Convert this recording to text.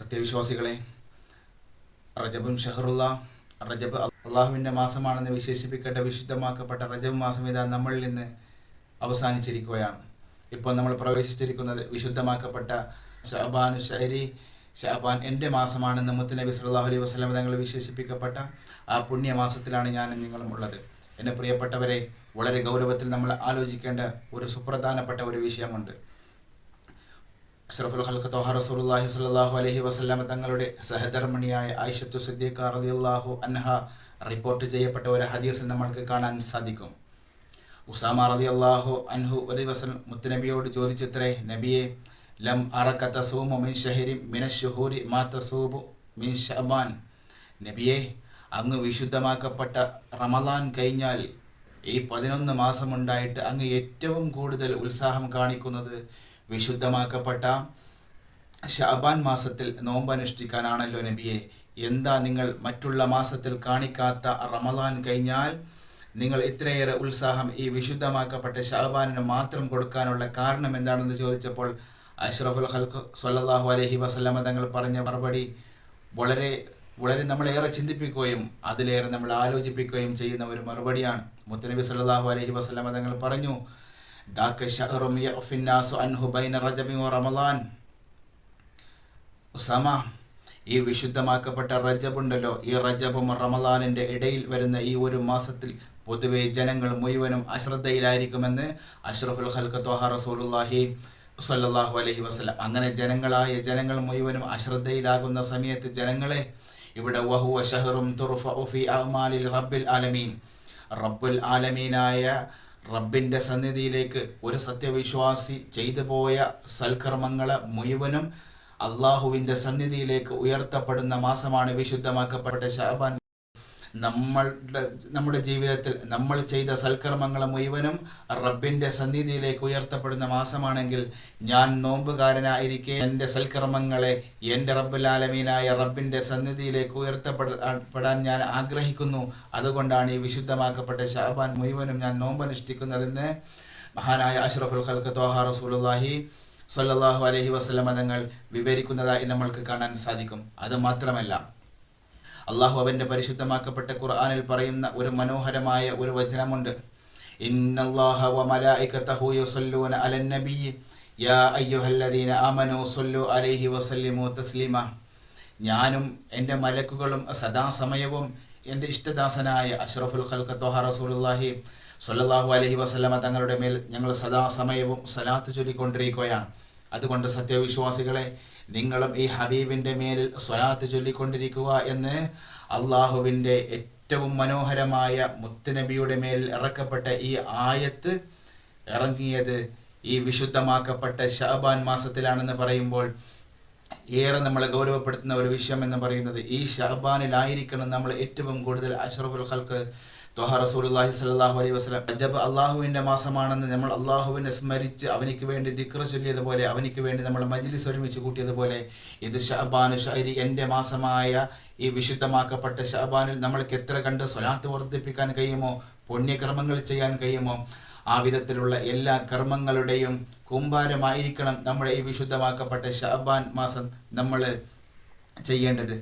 സത്യവിശ്വാസികളെ റജബും ഷഹറുള്ള റജബ് അള്ളാഹുവിന്റെ മാസമാണെന്ന് വിശേഷിപ്പിക്കേണ്ട വിശുദ്ധമാക്കപ്പെട്ട റജബ് മാസം ഇതാ നമ്മളിൽ നിന്ന് അവസാനിച്ചിരിക്കുകയാണ്. ഇപ്പോൾ നമ്മൾ പ്രവേശിച്ചിരിക്കുന്നത് വിശുദ്ധമാക്കപ്പെട്ട ഷഹബാൻ ഷഹരി ഷഹബാൻ എന്റെ മാസമാണെന്ന് മുത്തുനബി സല്ലല്ലാഹു അലൈഹി വസല്ലം തങ്ങൾ വിശേഷിപ്പിക്കപ്പെട്ട ആ പുണ്യമാസത്തിലാണ് ഞാൻ നിങ്ങളും ഉള്ളത്. എന്റെ പ്രിയപ്പെട്ടവരെ വളരെ ഗൗരവത്തിൽ നമ്മൾ ആലോചിക്കേണ്ട ഒരു സുപ്രധാനപ്പെട്ട ഒരു വിഷയമുണ്ട്. അഷ്റഫുൽ ഖൽഖ് തോഹ സ്വല്ലല്ലാഹു അലൈഹി വസല്ലം തങ്ങളുടെ സഹധർമ്മിണിയായ ആയിഷത്തു സിദ്ദീഖ റളിയല്ലാഹു അൻഹ റിപ്പോർട്ട് ചെയ്യപ്പെട്ട ഒരു ഹദീസിൽ നമ്മൾക്ക് കാണാൻ സാധിക്കും. ഉസാമ റളിയല്ലാഹു അൻഹു ഒരു ദിവസം മുത്തുനബിയോട് ചോദിച്ചത്രേ നബിയെ ലം അറക തസൂമു മിൻ ഷഹരി മിന ഷുഹൂരി മാ തസൂബു മിൻ ഷഅബാൻ. നബിയെ അങ്ങ് വിശുദ്ധമാക്കപ്പെട്ട റമദാൻ കഴിഞ്ഞാൽ ഈ പതിനൊന്ന് മാസമുണ്ടായിട്ട് അങ്ങ് ഏറ്റവും കൂടുതൽ ഉത്സാഹം കാണിക്കുന്നത് വിശുദ്ധമാക്കപ്പെട്ട ഷാബാൻ മാസത്തിൽ നോമ്പനുഷ്ഠിക്കാനാണല്ലോ നബിയെ. എന്താ നിങ്ങൾ മറ്റുള്ള മാസത്തിൽ കാണിക്കാത്ത റമദാൻ കഴിഞ്ഞാൽ നിങ്ങൾ ഇത്രയേറെ ഉത്സാഹം ഈ വിശുദ്ധമാക്കപ്പെട്ട ഷാബാനിന് മാത്രം കൊടുക്കാനുള്ള കാരണം എന്താണെന്ന് ചോദിച്ചപ്പോൾ അഷ്റഫുൽ ഹൽഖ് സല്ലാഹു അലഹി വസല്ലമ തങ്ങൾ പറഞ്ഞ മറുപടി വളരെ വളരെ നമ്മളേറെ ചിന്തിപ്പിക്കുകയും അതിലേറെ നമ്മൾ ആലോചിപ്പിക്കുകയും ചെയ്യുന്ന ഒരു മറുപടിയാണ്. മുത്തനബി സല്ലാഹു അലഹി വസല്ലമ തങ്ങൾ പറഞ്ഞു ദാക ഷഹറും യഅഫിന്നാസു അൻഹു ബൈന റജബി വ റമളാൻ ഉസാമ ഈ വിശുദ്ധമാക്കപ്പെട്ട റജബുണ്ടല്ലോ ഈ റജബും റമളാനിന്റെ ഇടയിൽ വരുന്ന ഈ ഒരു മാസത്തിൽ പൊതുവെ ജനങ്ങൾ മുഴുവനും അശ്രദ്ധയിലായിരിക്കുമെന്ന് അഷ്റഫുൽ ഹൽക്ക് ത്വഹ റസൂലുള്ളാഹി സല്ലാഹു അലൈഹി വസല്ലം. അങ്ങനെ ജനങ്ങളായ ജനങ്ങൾ മുഴുവനും അശ്രദ്ധയിലാകുന്ന സമയത്ത് ജനങ്ങളെ ഇവിടെ വഹുവ ഷഹറും തുർഫഉ ഫി അഅമാലിൽ റബ്ബിൽ ആലമീൻ. റബ്ബുൽ ആലമീനായ റബ്ബിന്റെ സന്നിധിയിലേക്ക് ഒരു സത്യവിശ്വാസി ചെയ്തു പോയ സൽക്കർമ്മങ്ങളെ മുഴുവനും അള്ളാഹുവിന്റെ സന്നിധിയിലേക്ക് ഉയർത്തപ്പെടുന്ന മാസമാണ് വിശുദ്ധമാക്കപ്പെട്ട ഷാബാൻ നമ്മളുടെ നമ്മുടെ ജീവിതത്തിൽ നമ്മൾ ചെയ്ത സൽക്കർമ്മങ്ങൾ മുഴുവനും റബ്ബിന്റെ സന്നിധിയിലേക്ക് ഉയർത്തപ്പെടുന്ന മാസമാണെങ്കിൽ ഞാൻ നോമ്പുകാരനായിരിക്കെ എന്റെ സൽക്കർമ്മങ്ങളെ എന്റെ റബ്ബുലാലമീനായ റബ്ബിന്റെ സന്നിധിയിലേക്ക് ഉയർത്തപ്പെടാൻ ഞാൻ ആഗ്രഹിക്കുന്നു. അതുകൊണ്ടാണ് ഈ വിശുദ്ധമാക്കപ്പെട്ട ഷാബാൻ മുഴുവനും ഞാൻ നോമ്പനുഷ്ഠിക്കുന്നതെന്ന് മഹാനായ അഷ്റഫുൽ ഖൽക്ക് തോഹ റസൂലുള്ളാഹി സല്ലാഹു അലഹി വസ്ലമതങ്ങൾ വിവരിക്കുന്നതായി നമ്മൾക്ക് കാണാൻ സാധിക്കും. അത് മാത്രമല്ല അള്ളാഹു അവന്റെ പരിശുദ്ധമാക്കപ്പെട്ട ഖുർആാനിൽ പറയുന്ന ഒരു മനോഹരമായ ഒരു വചനമുണ്ട്. ഞാനും എന്റെ മലക്കുകളും സദാസമയവും എന്റെ ഇഷ്ടദാസനായ അഷ്റഫുൽ ഖൽഖ തൊഹ റസൂലുള്ളാഹി സ്വല്ലല്ലാഹു അലൈഹി വസ്ലമ തങ്ങളുടെ മേൽ ഞങ്ങൾ സദാസമയവും സലാത്ത് ചൊല്ലിക്കൊണ്ടിരിക്കുകയാണ്. അതുകൊണ്ട് സത്യവിശ്വാസികളെ നിങ്ങളും ഈ ഹബീബിന്റെ മേലിൽ സ്വലാത്ത് ചൊല്ലിക്കൊണ്ടിരിക്കുക എന്ന് അള്ളാഹുവിന്റെ ഏറ്റവും മനോഹരമായ മുത്തുനബിയുടെ മേലിൽ ഇറക്കപ്പെട്ട ഈ ആയത്ത് ഇറങ്ങിയത് ഈ വിശുദ്ധമാക്കപ്പെട്ട ഷാബാൻ മാസത്തിലാണെന്ന് പറയുമ്പോൾ ഏറെ നമ്മളെ ഗൗരവപ്പെടുത്തുന്ന ഒരു വിഷയം എന്ന് പറയുന്നത് ഈ ഷഹബാനിലായിരിക്കണം നമ്മൾ ഏറ്റവും കൂടുതൽ അഷറഫുൽ ഖൽക്ക് ത്വഹ റസൂലുള്ളാഹി സ്വല്ലല്ലാഹു അലൈഹി വസ്ലം റജബ് അള്ളാഹുവിന്റെ മാസമാണെന്ന് നമ്മൾ അള്ളാഹുവിനെ സ്മരിച്ച് അവനിക്ക് വേണ്ടി ദിക്ര ചൊല്ലിയതുപോലെ അവനിക്ക് വേണ്ടി നമ്മൾ മജ്ലിസ് ഒരുമിച്ച് കൂട്ടിയതുപോലെ ഇത് ഷഹബാനു ഷഹരി എന്റെ മാസമായ ഈ വിശുദ്ധമാക്കപ്പെട്ട ഷഹബാനിൽ നമ്മൾക്ക് എത്ര കണ്ട് സ്വലാത്ത് വർദ്ധിപ്പിക്കാൻ കഴിയുമോ പുണ്യകർമ്മങ്ങൾ ചെയ്യാൻ കഴിയുമോ ആ വിധത്തിലുള്ള എല്ലാ കർമ്മങ്ങളുടെയും കൂമ്പാരമായിരിക്കണം നമ്മുടെ ഈ വിശുദ്ധമാക്കപ്പെട്ട ഷഹബാൻ മാസം നമ്മൾ ചെയ്യേണ്ടത്.